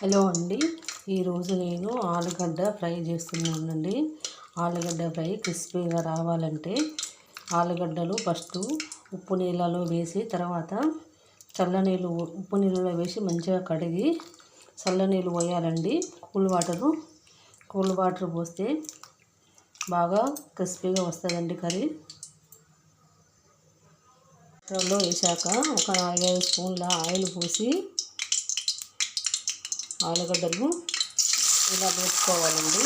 Hello అండి. ఈరోజు నేను ఆలుగడ్డ ఫ్రై చేస్తున్నానండి. ఆలుగడ్డ ఫ్రై క్రిస్పీగా రావాలంటే ఆలుగడ్డలు ఫస్ట్ ఉప్పు నీళ్ళలో వేసి తర్వాత చల్లనీళ్ళు ఉప్పు నీళ్ళలో వేసి మంచిగా కడిగి చల్లనీళ్ళు పోయాలండి. కూల్ వాటరు కూల్ వాటర్ పోస్తే బాగా క్రిస్పీగా వస్తుందండి కర్రీ. లో వేసాక ఒక నాలుగైదు స్పూన్ల ఆయిల్ పోసి ఆలుగడ్డలు ఇలా వేసుకోవాలండి.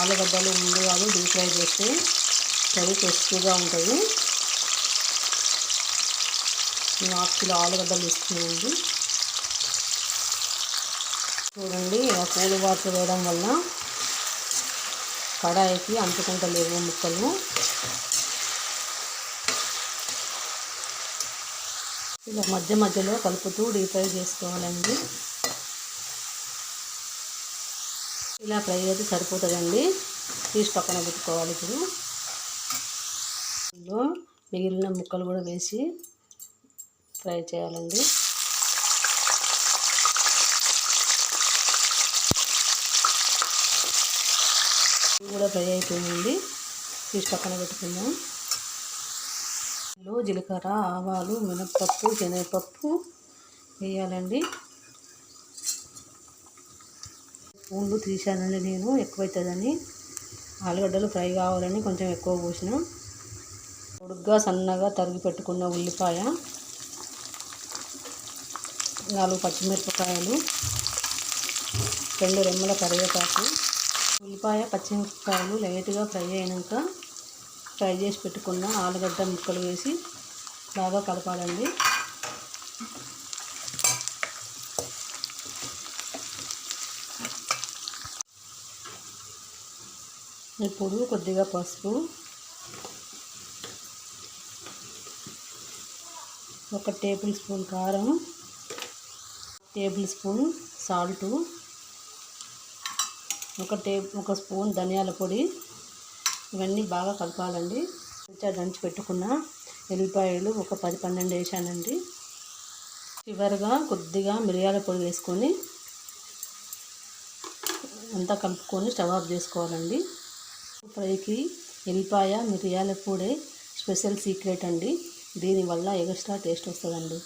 ఆలుగడ్డలు ముందుగా డీప్ ఫ్రై చేస్తే కర్రీ టేస్టీగా ఉంటుంది నేను హాఫ్ కిలో ఆలుగడ్డలు ఇస్తున్నానండి చూడండి ఇలా కూల్ వాటర్ వేయడం వల్ల కడాయికి అంటుకుంటలేవు ముక్కలు. ఇలా మధ్య మధ్యలో కలుపుతూ డీప్ ఫ్రై చేసుకోవాలండి. ఇలా ఫ్రై అయితే సరిపోతుందండి. తీసి పక్కన పెట్టుకోవాలి ఇప్పుడు. ఇందులో మిగిలిన ముక్కలు కూడా వేసి ఫ్రై చేయాలండి. కూడా ఫ్రై అయిపోయిందండి. తీసి పక్కన పెట్టుకుందాం. జీలకర్ర ఆవాలు మినప్పప్పు శనగపప్పు వేయాలండి. స్పూన్లు తీసానండి నేను ఎక్కువైతుందని. ఆలుగడ్డలు ఫ్రై కావాలని కొంచెం ఎక్కువ పోసిన. పొడుగ్గా సన్నగా తరిగి పెట్టుకున్న ఉల్లిపాయ నాలుగు పచ్చిమిరపకాయలు రెండు రెమ్మల కరివేపాకు ఉల్లిపాయ పచ్చిమిరపకాయలు లైట్గా ఫ్రై అయినాక ఫ్రై చేసి పెట్టుకున్న ఆలుగడ్డ ముక్కలు వేసి బాగా కలపాలండి. ఇప్పుడు కొద్దిగా పసుపు ఒక టేబుల్ స్పూన్ కారం టేబుల్ స్పూన్ సాల్టు ఒక టే ఒక స్పూన్ ధనియాల పొడి ఇవన్నీ బాగా కలపాలండి. కొంచెం దంచి పెట్టుకున్న ఎల్లిపాయలు ఒక పది పన్నెండు వేసానండి. చివరిగా కొద్దిగా మిరియాల పొడి వేసుకొని అంతా కలుపుకొని స్టవ్ ఆఫ్ చేసుకోవాలండి. ఫ్రైకి ఎల్లిపాయ మిరియాల పొడి స్పెషల్ సీక్రెట్ అండి. దీనివల్ల ఎక్స్ట్రా టేస్ట్ వస్తుందండి.